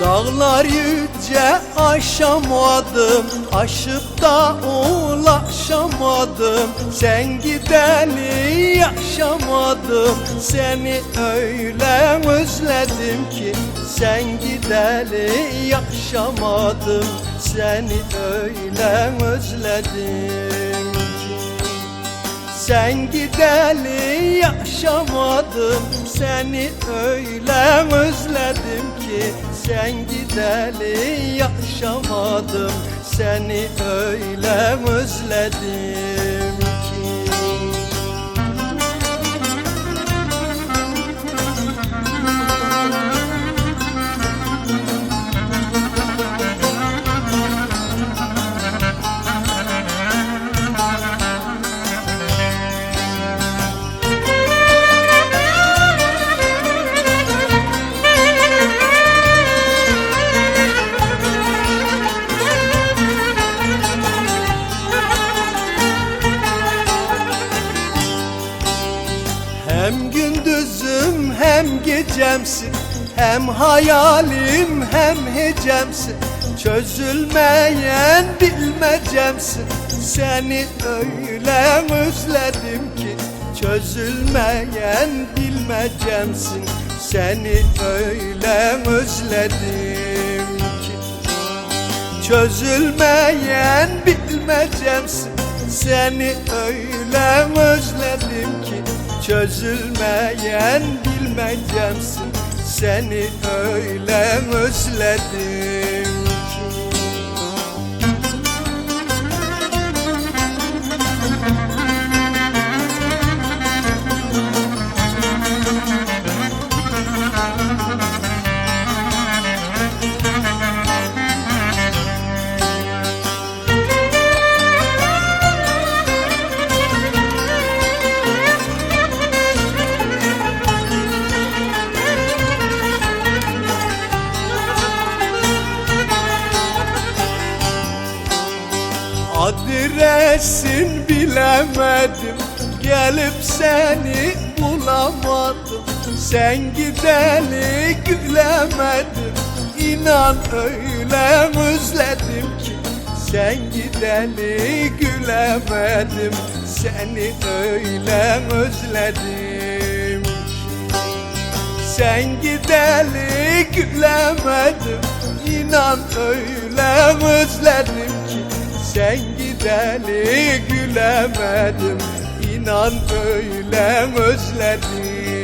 Dağlar yüce aşamadım Aşıp da ulaşamadım. Sen gideli yaşamadım Seni öyle özledim ki. Sen gideli yaşamadım Seni öyle özledim sen gideli yaşamadım Seni öyle özledim ki. Sen gideli yaşamadım Seni öyle özledim gecemsin Hem hayalim hem hecemsin. Çözülmeyen bilmecemsin. Seni öyle özledim ki Çözülmeyen bilmecemsin. Seni öyle özledim ki Çözülmeyen bilmecemsin. Seni öyle özledim ki Çözülmeyen bilmecemsin Seni öyle özledim Adresin bilemedim. Gelip seni bulamadım. Sen gideli gülemedim. İnan öyle özledim ki. Sen gideli gülemedim. Seni öyle özledim ki. Sen gideli gülemedim. İnan öyle özledim ki. Sen gideli gülemedim İnan öyle özledim